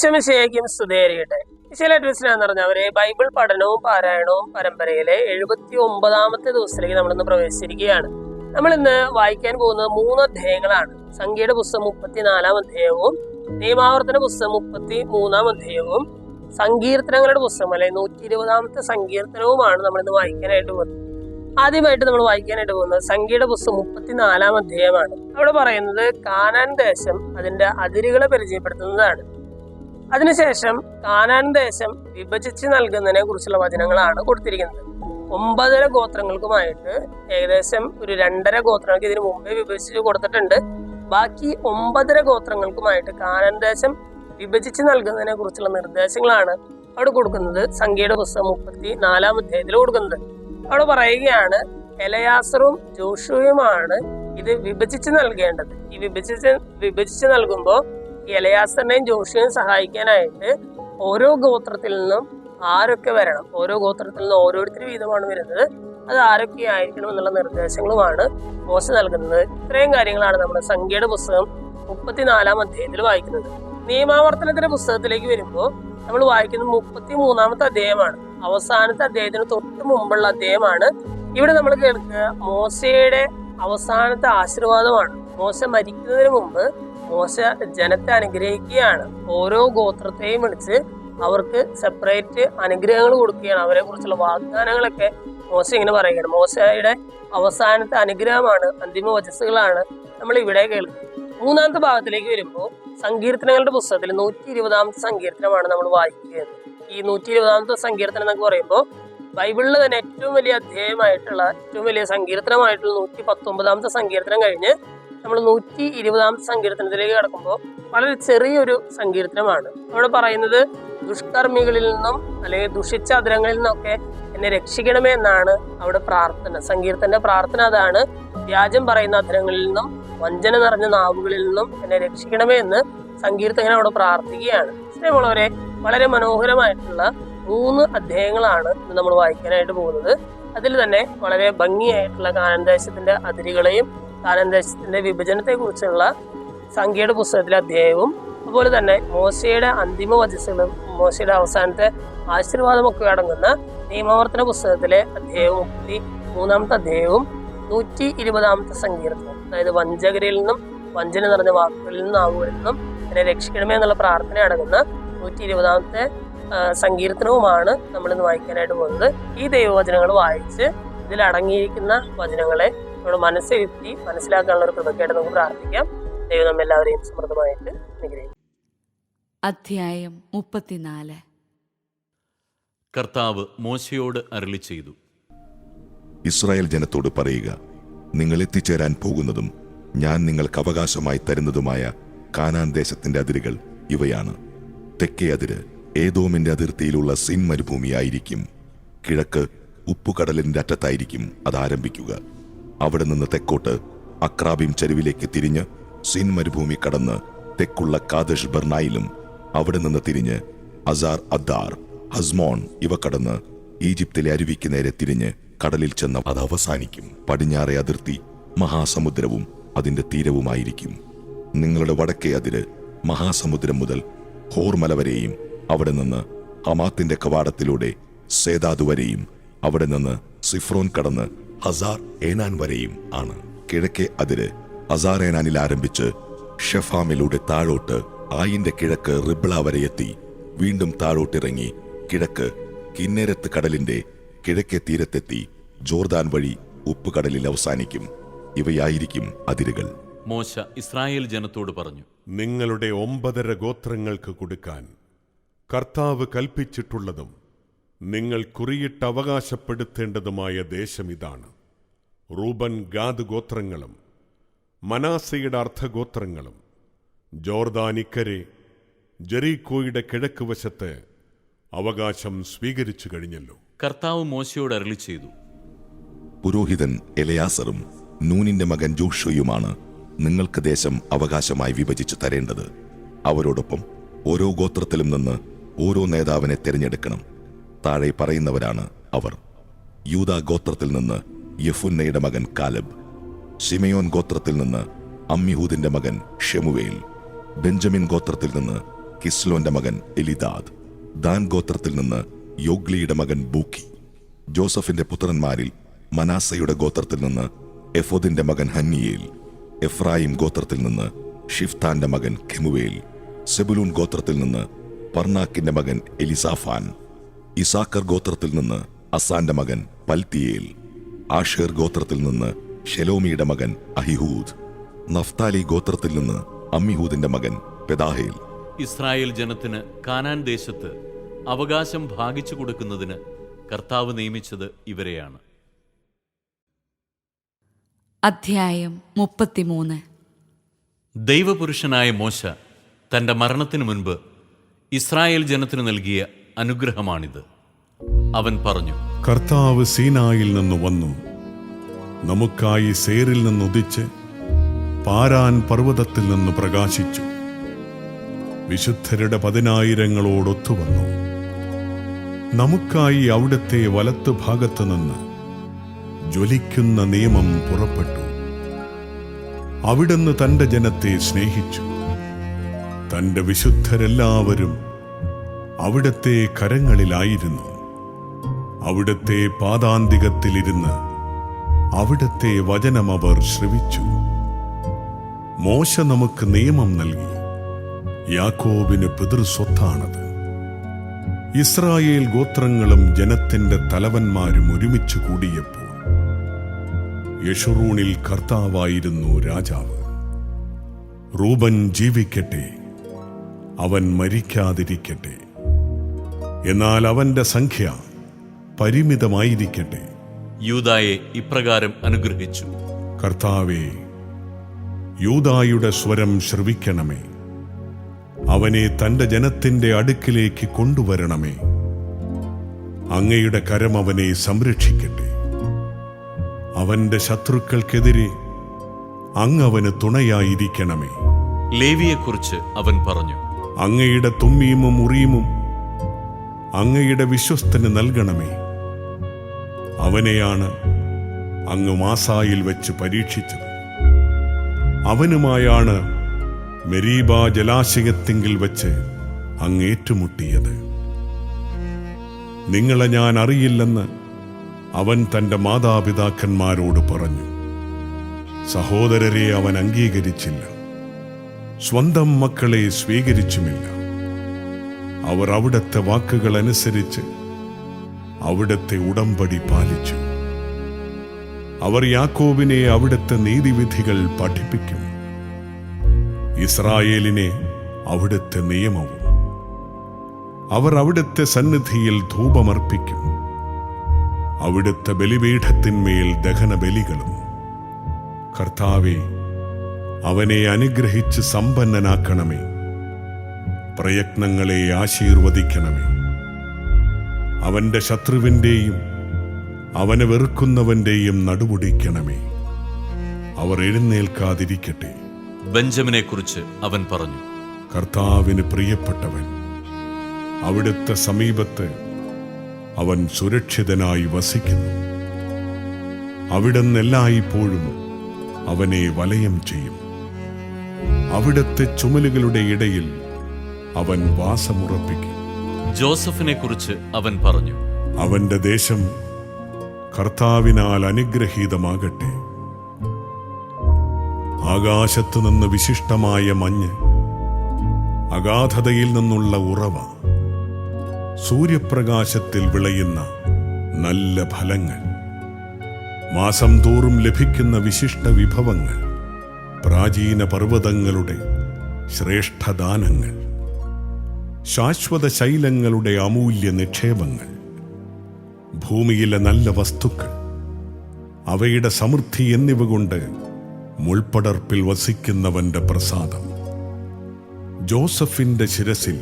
ഈശോമിശേഖ്യം സ്തുതേറിയട്ടെ ചില എന്ന് പറഞ്ഞവരെ ബൈബിൾ പഠനവും പാരായണവും പരമ്പരയിലെ എഴുപത്തി ഒമ്പതാമത്തെ ദിവസത്തിലേക്ക് നമ്മൾ ഇന്ന് പ്രവേശിച്ചിരിക്കുകയാണ്. നമ്മൾ ഇന്ന് വായിക്കാൻ പോകുന്നത് മൂന്ന് അധ്യായങ്ങളാണ്. സംഖ്യയുടെ പുസ്തകം മുപ്പത്തിനാലാം അധ്യായവും നിയമാവർത്തന പുസ്തകം മുപ്പത്തി മൂന്നാം അധ്യായവും സങ്കീർത്തനങ്ങളുടെ പുസ്തകം അല്ലെ നൂറ്റി ഇരുപതാമത്തെ സങ്കീർത്തനവുമാണ് നമ്മൾ ഇന്ന് വായിക്കാനായിട്ട് പോകുന്നത്. ആദ്യമായിട്ട് നമ്മൾ വായിക്കാനായിട്ട് പോകുന്നത് സംഖ്യയുടെ പുസ്തകം മുപ്പത്തിനാലാം അധ്യായമാണ്. അവിടെ പറയുന്നത് കാനാൻ ദേശം അതിന്റെ അതിരുകളെ പരിചയപ്പെടുത്തുന്നതാണ്. അതിനുശേഷം കാനാൻ ദേശം വിഭജിച്ച് നൽകുന്നതിനെ കുറിച്ചുള്ള വചനങ്ങളാണ് കൊടുത്തിരിക്കുന്നത്. ഒമ്പതര ഗോത്രങ്ങൾക്കുമായിട്ട് ഏകദേശം ഒരു രണ്ടര ഗോത്രങ്ങൾക്ക് ഇതിനു മുമ്പേ വിഭജിച്ച് കൊടുത്തിട്ടുണ്ട്. ബാക്കി ഒമ്പതര ഗോത്രങ്ങൾക്കുമായിട്ട് കാനാൻ ദേശം വിഭജിച്ച് നൽകുന്നതിനെ കുറിച്ചുള്ള നിർദ്ദേശങ്ങളാണ് അവിടെ കൊടുക്കുന്നത്. സംഖ്യയുടെ പുസ്തകം മുപ്പത്തി നാലാം അധ്യായത്തിൽ കൊടുക്കുന്നത്. അവിടെ പറയുകയാണ് എലയാസറും ജോഷുവുമാണ് ഇത് വിഭജിച്ച് നൽകേണ്ടത്. ഈ വിഭജിച്ച് വിഭജിച്ച് നൽകുമ്പോൾ എലയാസറിനെയും ജോഷിയെയും സഹായിക്കാനായിട്ട് ഓരോ ഗോത്രത്തിൽ നിന്നും ആരൊക്കെ വരണം? ഓരോ ഗോത്രത്തിൽ നിന്നും ഓരോരുത്തർ വീതമാണ് വരുന്നത്. അത് ആരൊക്കെ ആയിരിക്കണം എന്നുള്ള നിർദ്ദേശങ്ങളുമാണ് മോശ നൽകുന്നത്. ഇത്രയും കാര്യങ്ങളാണ് നമ്മുടെ സംഖ്യയുടെ പുസ്തകം മുപ്പത്തിനാലാം അധ്യായത്തിൽ വായിക്കുന്നത്. നിയമാവർത്തനത്തിന്റെ പുസ്തകത്തിലേക്ക് വരുമ്പോൾ നമ്മൾ വായിക്കുന്നത് മുപ്പത്തി മൂന്നാമത്തെ അധ്യായമാണ്. അവസാനത്തെ അധ്യായത്തിന് തൊട്ട് മുമ്പുള്ള അധ്യായമാണ്. ഇവിടെ നമ്മൾ കേൾക്കുക മോശയുടെ അവസാനത്തെ ആശീർവാദമാണ്. മോശ മരിക്കുന്നതിന് മുമ്പ് മോശ ജനത്തെ അനുഗ്രഹിക്കുകയാണ്. ഓരോ ഗോത്രത്തെയും വിളിച്ച് അവർക്ക് സെപ്പറേറ്റ് അനുഗ്രഹങ്ങൾ കൊടുക്കുകയാണ്. അവരെ കുറിച്ചുള്ള വാഗ്ദാനങ്ങളൊക്കെ മോശ ഇങ്ങനെ പറയുകയാണ്. മോശയുടെ അവസാനത്തെ അനുഗ്രഹമാണ് അന്തിമ വചസ്സുകളാണ് നമ്മൾ ഇവിടെ കേൾക്കുന്നത്. മൂന്നാമത്തെ ഭാഗത്തിലേക്ക് വരുമ്പോൾ സങ്കീർത്തനങ്ങളുടെ പുസ്തകത്തിൽ നൂറ്റി ഇരുപതാമത്തെ സങ്കീർത്തനമാണ് നമ്മൾ വായിക്കുന്നത്. ഈ നൂറ്റി ഇരുപതാമത്തെ സങ്കീർത്തനം എന്നൊക്കെ പറയുമ്പോൾ ബൈബിളിൽ തന്നെ ഏറ്റവും വലിയ അധ്യായമായിട്ടുള്ള ഏറ്റവും വലിയ സങ്കീർത്തനമായിട്ടുള്ള നൂറ്റി പത്തൊമ്പതാമത്തെ സങ്കീർത്തനം കഴിഞ്ഞ് നമ്മൾ നൂറ്റി ഇരുപതാം സങ്കീർത്തനത്തിലേക്ക് കടക്കുമ്പോൾ വളരെ ചെറിയൊരു സങ്കീർത്തനമാണ്. അവിടെ പറയുന്നത് ദുഷ്കർമ്മികളിൽ നിന്നും അല്ലെങ്കിൽ ദുഷിച്ച അതിരങ്ങളിൽ നിന്നൊക്കെ എന്നെ രക്ഷിക്കണമേ എന്നാണ് അവിടെ പ്രാർത്ഥന. സങ്കീർത്തന്റെ പ്രാർത്ഥന അതാണ്. വ്യാജം പറയുന്ന അതിരങ്ങളിൽ നിന്നും വഞ്ചന നിറഞ്ഞ നാവുകളിൽ നിന്നും എന്നെ രക്ഷിക്കണമേ എന്ന് സങ്കീർത്തകൻ അവിടെ പ്രാർത്ഥിക്കുകയാണ്. സ്നേഹമുള്ളവരെ വളരെ മനോഹരമായിട്ടുള്ള മൂന്ന് അധ്യായങ്ങളാണ് നമ്മൾ വായിക്കാനായിട്ട് പോകുന്നത്. അതിൽ തന്നെ വളരെ ഭംഗിയായിട്ടുള്ള കാനന്ദേശത്തിന്റെ അതിരുകളെയും കാനന്ദേശത്തിന്റെ വിഭജനത്തെക്കുറിച്ചുള്ള സംഖ്യയുടെ പുസ്തകത്തിലെ അധ്യായവും അതുപോലെ തന്നെ മോശയുടെ അന്തിമ വചസ്സുകളും മോശയുടെ അവസാനത്തെ ആശീർവാദമൊക്കെ അടങ്ങുന്ന നിയമാവർത്തന പുസ്തകത്തിലെ അധ്യായവും മുപ്പത്തി മൂന്നാമത്തെ അധ്യായവും നൂറ്റി ഇരുപതാമത്തെ സങ്കീർത്തനം അതായത് വഞ്ചകരിൽ നിന്നും വഞ്ചന നിറഞ്ഞ വാക്കുകളിൽ നിന്നും ആവുകളിൽ നിന്നും എന്നെ രക്ഷിക്കണമേ എന്നുള്ള പ്രാർത്ഥന അടങ്ങുന്ന നൂറ്റി ഇരുപതാമത്തെ സങ്കീർത്തനവുമാണ് നമ്മളിന്ന് വായിക്കാനായിട്ട് പോകുന്നത്. ഈ ദൈവവചനങ്ങൾ വായിച്ച് ഇതിൽ അടങ്ങിയിരിക്കുന്ന വചനങ്ങളെ നമ്മുടെ മനസ്സിരുത്തി മനസ്സിലാക്കാനുള്ള ഒരു കൃപക്കായിട്ട് നമുക്ക് പ്രാർത്ഥിക്കാം. ദൈവം നമ്മെല്ലാവരെയും സമൃദ്ധമായിട്ട് അനുഗ്രഹിക്കും അധ്യായം മുപ്പത്തിനാല്. കർത്താവ് മോശയോട് അരളി ചെയ്തു. ഇസ്രായേൽ ജനത്തോട് പറയുക നിങ്ങൾ എത്തിച്ചേരാൻ പോകുന്നതും ഞാൻ നിങ്ങൾക്ക് അവകാശമായി തരുന്നതുമായ കാനാൻ ദേശത്തിന്റെ അതിരുകൾ ഇവയാണ്. തെക്കേ അതിര് ഏതോമിന്റെ അതിർത്തിയിലുള്ള സിൻ മരുഭൂമിയായിരിക്കും കിഴക്ക് ഉപ്പുകടലിന്റെ അറ്റത്തായിരിക്കും അത് ആരംഭിക്കുക. അവിടെ നിന്ന് തെക്കോട്ട് അക്രാബിം ചരിവിലേക്ക് തിരിഞ്ഞ് സിൻ മരുഭൂമി കടന്ന് തെക്കുള്ള കാദഷ് ബർണായിലും അവിടെ നിന്ന് തിരിഞ്ഞ് അസാർ അദ്ദാർ ഹസ്മോൺ ഇവ കടന്ന് ഈജിപ്തിലെ അരുവിക്ക് നേരെ തിരിഞ്ഞ് കടലിൽ ചെന്ന അത് അവസാനിക്കും. പടിഞ്ഞാറെ അതിർത്തി മഹാസമുദ്രവും അതിന്റെ തീരവുമായിരിക്കും. നിങ്ങളുടെ വടക്കേ അതിര് മഹാസമുദ്രം മുതൽ ഹോർമല വരെയും അവിടെ നിന്ന് ഹമാത്തിന്റെ കവാടത്തിലൂടെ സേതാദ് വരെയും അവിടെ നിന്ന് സിഫ്രോൻ കടന്ന് ഹസാർ ഏനാൻ വരെയും ആണ്. കിഴക്കേ അതിര് ഹസാർ ഏനാനിൽ ആരംഭിച്ച് ഷെഫാമിലൂടെ താഴോട്ട് ആയിന്റെ കിഴക്ക് റിബ്ള വരെ എത്തി. വീണ്ടും താഴോട്ടിറങ്ങി കിഴക്ക് കിന്നേരത്ത് കടലിന്റെ കിഴക്കേ തീരത്തെത്തി ജോർദാൻ വഴി ഉപ്പുകടലിൽ അവസാനിക്കും. ഇവയായിരിക്കും അതിരുകൾ. മോശ ഇസ്രായേൽ ജനത്തോട് പറഞ്ഞു നിങ്ങളുടെ ഒമ്പതര ഗോത്രങ്ങൾക്ക് കൊടുക്കാൻ കർത്താവ് കൽപ്പിച്ചിട്ടുള്ളതും നിങ്ങൾ കുറിയിട്ട് അവകാശപ്പെടുത്തേണ്ടതുമായ ദേശം ഇതാണ്. റൂബൻ ഗാദ് ഗോത്രങ്ങളും മനാസയുടെ അർത്ഥഗോത്രങ്ങളും ജോർദാനിക്കരെ ജെറീക്കോയുടെ കിഴക്ക് വശത്ത് അവകാശം സ്വീകരിച്ചു കഴിഞ്ഞല്ലോ. കർത്താവ് മോശയോട് അരളി ചെയ്തു. പുരോഹിതൻ എലയാസറും നൂനിന്റെ മകൻ ജോഷുയുമാണ് നിങ്ങൾക്ക് ദേശം അവകാശമായി വിഭജിച്ചു തരേണ്ടത്. അവരോടൊപ്പം ഓരോ ഗോത്രത്തിലും നിന്ന് ഓരോ നേതാവിനെ തിരഞ്ഞെടുക്കണം. താഴെ പറയുന്നവരാണ് അവർ. യൂദാ ഗോത്രത്തിൽ നിന്ന് യഫുന്നയുടെ മകൻ കാലബ് സിമയോൻ ഗോത്രത്തിൽ നിന്ന് അമ്മിഹൂദിന്റെ മകൻ ഷെമുവേൽ ബെഞ്ചമിൻ ഗോത്രത്തിൽ നിന്ന് കിസ്ലോന്റെ മകൻ എലിദാദ് ദാൻ ഗോത്രത്തിൽ നിന്ന് യോഗ്ലിയുടെ മകൻ ബൂക്കി ജോസഫിന്റെ പുത്രന്മാരിൽ മനാസയുടെ ഗോത്രത്തിൽ നിന്ന് എഫോദിന്റെ മകൻ ഹന്നിയേൽ എഫ്രായിം ഗോത്രത്തിൽ നിന്ന് ഷിഫ്താന്റെ മകൻ കെമുവേൽ സെബുലൂൺ ഗോത്രത്തിൽ നിന്ന് പർണാക്കിന്റെ മകൻ എലിസാഫാൻ ഇസാക്കർ ഗോത്രത്തിൽ നിന്ന് അസാന്റെ മകൻ പൽത്തിയേൽ ആഷേർ ഗോത്രത്തിൽ നിന്ന് ഷെലോമിയുടെ മകൻ അഹിഹൂദ് നഫ്താലി ഗോത്രത്തിൽ നിന്ന് അമ്മിഹൂദിന്റെ മകൻ പെദാഹേൽ. ഇസ്രായേൽ ജനത്തിന് കാനാൻ ദേശത്ത് അവകാശം ഭാഗിച്ചു കൊടുക്കുന്നതിന് കർത്താവ് നിയമിച്ചത് ഇവരെയാണ്. അധ്യായം മുപ്പത്തിമൂന്ന്. ദൈവപുരുഷനായ മോശ തന്റെ മരണത്തിനു മുൻപ് ഇസ്രായേൽ ജനത്തിന് നൽകിയ അനുഗ്രഹമാണിത്. അവൻ പറഞ്ഞു കർത്താവ് സീനായിൽ നിന്ന് വന്നു. നമുക്കായി സേറിൽ നിന്നുദിച്ച് പാരാൻ പർവതത്തിൽ നിന്ന് പ്രകാശിച്ചു. വിശുദ്ധരുടെ പതിനായിരങ്ങളോടൊത്തു വന്നു. നമുക്കായി അവിടുത്തെ വലത്ത് ഭാഗത്തു നിന്ന് ജ്വലിക്കുന്ന നിയമം പുറപ്പെട്ടു. അവിടുന്ന് തന്റെ ജനത്തെ സ്നേഹിച്ചു. തന്റെ വിശുദ്ധരെല്ലാവരും അവിടുത്തെ കരങ്ങളിലായിരുന്നു. അവിടത്തെ പാതാന്തികത്തിലിരുന്ന് അവിടത്തെ വചനം അവർ ശ്രവിച്ചു. മോശ നമുക്ക് നിയമം നൽകി. യാക്കോബിന് പിതൃസ്വത്താണത് ഇസ്രായേൽ ഗോത്രങ്ങളും ജനത്തിന്റെ തലവന്മാരും ഒരുമിച്ചു കൂടിയപ്പോൾ യഷുറൂണിൽ കർത്താവായിരുന്നു രാജാവ്. റൂബൻ ജീവിക്കട്ടെ അവൻ മരിക്കാതിരിക്കട്ടെ. എന്നാൽ അവന്റെ സംഖ്യ പരിമിതമായിരിക്കട്ടെ. യൂതായെ ഇപ്രകാരം അനുഗ്രഹിച്ചു. കർത്താവേ യൂതായുടെ സ്വരം ശ്രവിക്കണമേ. അവനെ തന്റെ ജനത്തിന്റെ അടുക്കിലേക്ക് കൊണ്ടുവരണമേ. അങ്ങയുടെ കരം അവനെ സംരക്ഷിക്കട്ടെ. അവന്റെ ശത്രുക്കൾക്കെതിരെ അങ്ങ് അവന് തുണയായിരിക്കണമേ. ലേവിയെക്കുറിച്ച് അവൻ പറഞ്ഞു. അങ്ങയുടെ തുമ്മീമും ഉറീമും അങ്ങയുടെ വിശ്വസ്തന് നൽകണമേ. അവനെയാണ് അങ്ങ് മാസായിൽ വെച്ച് പരീക്ഷിച്ചത്. അവനുമായാണ് മെരീബ ജലാശയത്തിങ്കിൽ വെച്ച് അങ്ങ് ഏറ്റുമുട്ടിയത്. നിങ്ങളെ ഞാൻ അറിയില്ലെന്ന് അവൻ തന്റെ മാതാപിതാക്കന്മാരോട് പറഞ്ഞു. സഹോദരരെ അവൻ അംഗീകരിച്ചില്ല. സ്വന്തം മക്കളെ സ്വീകരിച്ചുമില്ല. അവർ അവിടുത്തെ വാക്കുകൾ അനുസരിച്ച് അവിടുത്തെ ഉടമ്പടി പാലിച്ചു. അവർ യാക്കോബിനെ അവിടുത്തെ നീതിവിധികൾ പഠിപ്പിക്കും. ഇസ്രായേലിനെ അവിടുത്തെ നിയമവും. അവർ അവിടുത്തെ സന്നിധിയിൽ ധൂപമർപ്പിക്കും. അവിടുത്തെ ബലിപീഠത്തിന്മേൽ ദഹന ബലികളും കർത്താവെ അവനെ അനുഗ്രഹിച്ച് സമ്പന്നനാക്കണമേ. പ്രയത്നങ്ങളെ ആശീർവദിക്കണമേ. അവന്റെ ശത്രുവിന്റെയും അവനെ വെറുക്കുന്നവന്റെയും നടുപൊടിക്കണമേ അവർ എഴുന്നേൽക്കാതിരിക്കട്ടെ. ബെഞ്ചമിനെ കുറിച്ച് അവൻ പറഞ്ഞു. കർത്താവിന് പ്രിയപ്പെട്ടവൻ അവിടുത്തെ സമീപത്ത് അവൻ സുരക്ഷിതനായി വസിക്കുന്നു. അവിടുന്ന് എല്ലായ്പ്പോഴും അവനെ വലയം ചെയ്യും. അവിടുത്തെ ചുമലുകളുടെ ഇടയിൽ അവൻ വാസമുറപ്പിക്കും. ജോസഫിനെ കുറിച്ച് അവൻ പറഞ്ഞു. അവന്റെ ദേശം കർത്താവിനാൽ അനുഗ്രഹീതമാകട്ടെ. ആകാശത്തു നിന്ന് വിശിഷ്ടമായ മഞ്ഞ് അഗാധതയിൽ നിന്നുള്ള ഉറവ സൂര്യപ്രകാശത്തിൽ വിളയുന്ന നല്ല ഫലങ്ങൾ മാസം തോറും ലഭിക്കുന്ന വിശിഷ്ട വിഭവങ്ങൾ പ്രാചീന പർവതങ്ങളുടെ ശ്രേഷ്ഠദാനങ്ങൾ. ശാശ്വത ശൈലങ്ങളുടെ അമൂല്യ നിക്ഷേപങ്ങൾ ഭൂമിയിലെ നല്ല വസ്തുക്കൾ അവയുടെ സമൃദ്ധി എന്നിവ കൊണ്ട് മുൾപ്പടർപ്പിൽ വസിക്കുന്നവന്റെ പ്രസാദം. ജോസഫിന്റെ ശിരസിൽ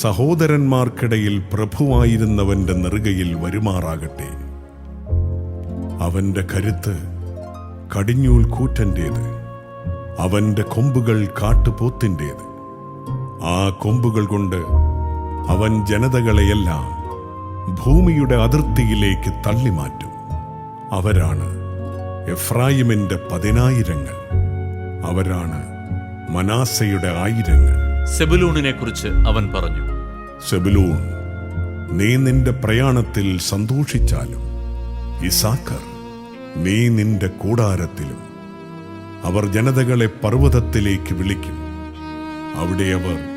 സഹോദരന്മാർക്കിടയിൽ പ്രഭുവായിരുന്നവന്റെ നെറുകയിൽ വരുമാറാകട്ടെ. അവന്റെ കരുത്ത് കടിഞ്ഞൂൽ കൂറ്റന്റേത് അവന്റെ കൊമ്പുകൾ കാട്ടുപോത്തിന്റേത് ആ കൊമ്പുകൾ കൊണ്ട് അവൻ ജനതകളെയെല്ലാം ഭൂമിയുടെ അതിർത്തിയിലേക്ക് തള്ളിമാറ്റും. അവരാണ് എഫ്രായിമിന്റെ പതിനായിരങ്ങൾ. അവരാണ് മനാസയുടെ ആയിരങ്ങൾ. സെബുലൂണിനെ കുറിച്ച് അവൻ പറഞ്ഞു. സെബുലൂൺ നീ നിന്റെ പ്രയാണത്തിൽ സന്തോഷിച്ചാലും ഇസാക്കർ നീ നിന്റെ കൂടാരത്തിലും അവർ ജനതകളെ പർവതത്തിലേക്ക് വിളിക്കും. അവിടെ അവർ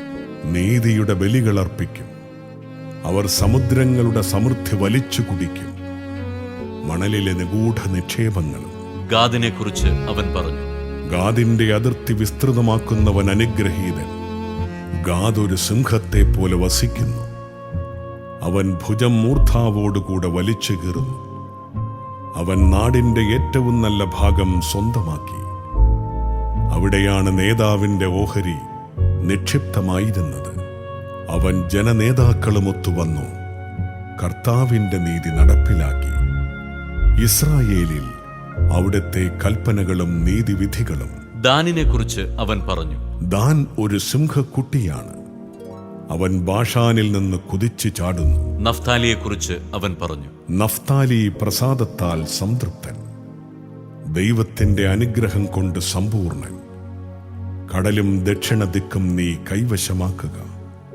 നീതിയുടെ ബലികളർപ്പിക്കും അവർ സമുദ്രങ്ങളുടെ സമൃദ്ധി വലിച്ചു കുടിക്കും. മണലിലെ നിഗൂഢ നിക്ഷേപങ്ങളും ഗാദിനെ കുറിച്ച് അവൻ പറഞ്ഞു. ഗാദിന്റെ അതിർത്തി വിസ്തൃതമാക്കുന്നവൻ അനുഗ്രഹീതൻ. ഗാദ് ഒരു സിംഹത്തെ പോലെ വസിക്കുന്നു. അവൻ ഭുജം മൂർധാവോടുകൂടെ വലിച്ചു കീറുന്നു. അവൻ നാടിന്റെ ഏറ്റവും നല്ല ഭാഗം സ്വന്തമാക്കി. അവിടെയാണ് നേതാവിന്റെ ഓഹരി. നിക്ഷിപ്തമായിരുന്നത്. അവൻ ജനനേതാക്കളുമൊത്തു വന്നു. കർത്താവിന്റെ നീതി നടപ്പിലാക്കി. ഇസ്രായേലിൽ അവിടുത്തെ കൽപ്പനകളും നീതിവിധികളും ദാനിനെ കുറിച്ച് അവൻ പറഞ്ഞു. ദാൻ ഒരു സിംഹക്കുട്ടിയാണ്. അവൻ ബാഷാനിൽ നിന്ന് കുതിച്ചു ചാടുന്നു. നഫ്താലിയെക്കുറിച്ച് അവൻ പറഞ്ഞു. നഫ്താലി പ്രസാദത്താൽ സംതൃപ്തൻ. ദൈവത്തിന്റെ അനുഗ്രഹം കൊണ്ട് സമ്പൂർണൻ. കടലും ദക്ഷിണ ദിക്കും നീ കൈവശമാക്കുക.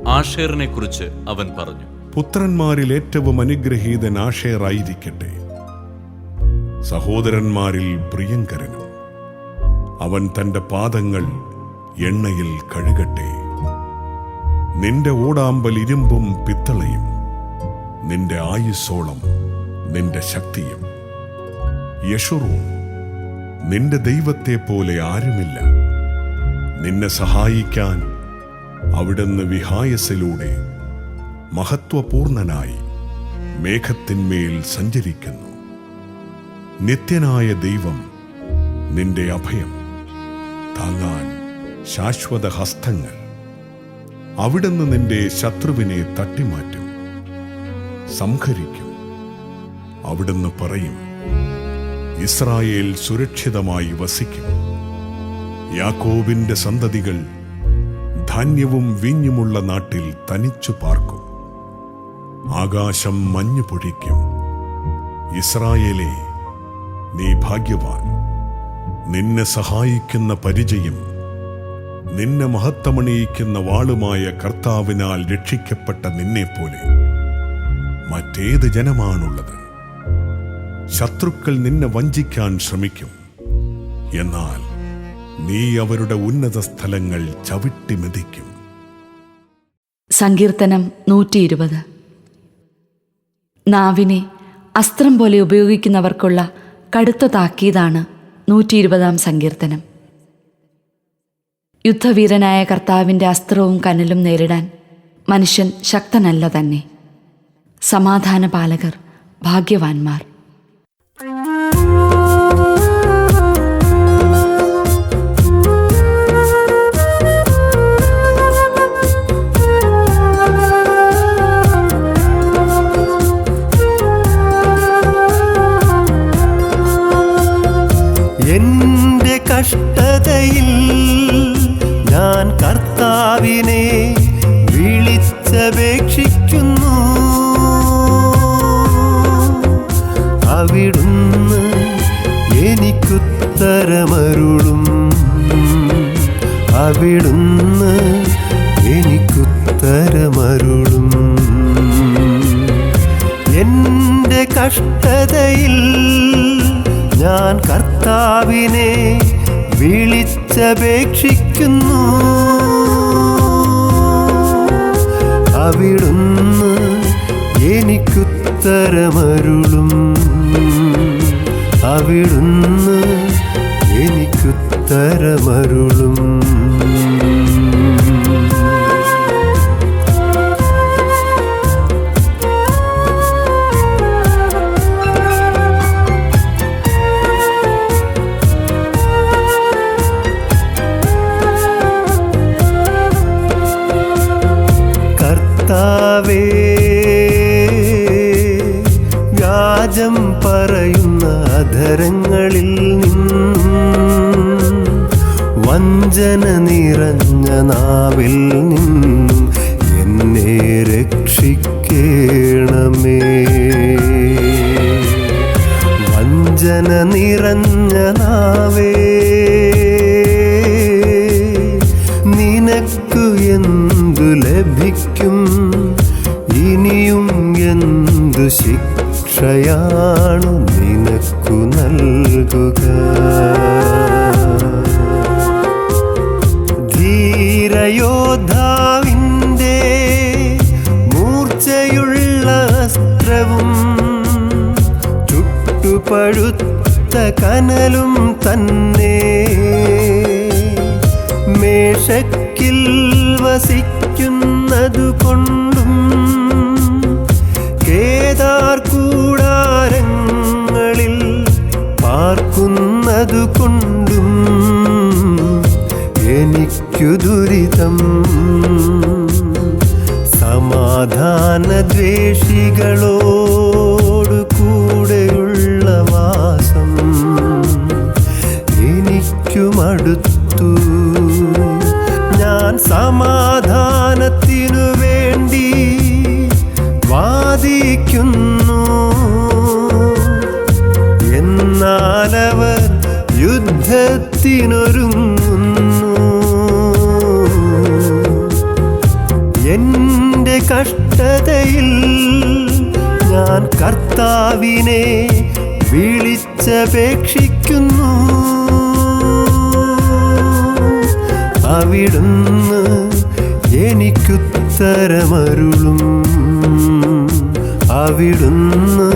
ആഷേറിനെ കുറിച്ച് അവൻ പറഞ്ഞു. പുത്രന്മാരിൽ ഏറ്റവും അനുഗ്രഹീതൻ ആഷേറായിരിക്കട്ടെ. സഹോദരന്മാരിൽ പ്രിയങ്കരനും. അവൻ തന്റെ പാദങ്ങൾ എണ്ണയിൽ കഴുകട്ടെ. നിന്റെ ഓടാമ്പൽ ഇരുമ്പും പിത്തളയും. നിന്റെ ആയുസ്സോളം നിന്റെ ശക്തിയും. യഷുറൂ നിന്റെ ദൈവത്തെ പോലെ ആരുമില്ല. നിന്നെ സഹായിക്കാൻ അവിടുന്ന് വിഹായസിലൂടെ മഹത്വപൂർണനായി മേഘത്തിന്മേൽ സഞ്ചരിക്കുന്നു. നിത്യനായ ദൈവം നിന്റെ അഭയം. താങ്ങാൻ ശാശ്വത ഹസ്തങ്ങൾ. അവിടുന്ന് നിന്റെ ശത്രുവിനെ തട്ടിമാറ്റും. സംഹരിക്കും. അവിടുന്ന് പറയും ഇസ്രായേൽ സുരക്ഷിതമായി വസിക്കും. യാക്കോബിന്റെ സന്തതികൾ ധാന്യവും വീഞ്ഞുമുള്ള നാട്ടിൽ തനിച്ചു പാർക്കും. ആകാശം മഞ്ഞു പൊഴിക്കും. ഇസ്രായേലെ നീ ഭാഗ്യവാൻ. നിന്നെ സഹായിക്കുന്ന പരിചയം നിന്നെ മഹത്തമണിയിക്കുന്ന വാളുമായ കർത്താവിനാൽ രക്ഷിക്കപ്പെട്ട നിന്നെപ്പോലെ മറ്റേത് ജനമാണുള്ളത്. ശത്രുക്കൾ നിന്നെ വഞ്ചിക്കാൻ ശ്രമിക്കും. എന്നാൽ നീ അവരുടെ ഉന്നത സ്ഥലങ്ങൾ ചവിട്ടി മെതിക്കും. സങ്കീർത്തനം നൂറ്റി ഇരുപത് നാവിനെ അസ്ത്രം പോലെ ഉപയോഗിക്കുന്നവർക്കുള്ള കടുത്ത താക്കീതാണ് നൂറ്റി ഇരുപതാം സങ്കീർത്തനം. യുദ്ധവീരനായ കർത്താവിന്റെ അസ്ത്രവും കനലും നേരിടാൻ മനുഷ്യൻ ശക്തനല്ല തന്നെ. സമാധാന പാലകർ ഭാഗ്യവാന്മാർ. എനിക്കുത്തരമരുളും അവിടുന്ന് എനിക്കുത്തരമരുളും. എന്റെ കഷ്ടതയിൽ ഞാൻ കർത്താവിനെ വിളിച്ചപേക്ഷിക്കുന്നു. അവിടുന്ന് എനിക്കുത്തരമരുളും. അവിടുന്ന് എനിക്കുത്തരമരുളും വഞ്ചന നിറഞ്ഞ നാവിൽ നിന്നും എന്നെ രക്ഷിക്കണമേ. വഞ്ചന നിറഞ്ഞ നാവേ നിനക്കു എന്തു ലഭിക്കും? ഇനിയും എന്തു ശിക്ഷയാണ് നിനക്കു നൽകുക? ചുട്ടുപഴുത്ത കനലും തന്നെ. മേഷക്കിൽ വസിക്കുന്നതു കൊണ്ടും കേദാർ കൂടാരങ്ങളിൽ പാർക്കുന്നതു കൊണ്ടും എനിക്കു ദുരിതം. സമാധാന കഷ്ടതയിൽ ഞാൻ കർത്താവിനെ വിളിച്ചപേക്ഷിക്കുന്നു. അവിടുന്ന് എനിക്കുത്തരമരുളും. അവിടുന്ന്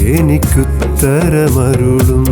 എനിക്കുത്തരമരുളും.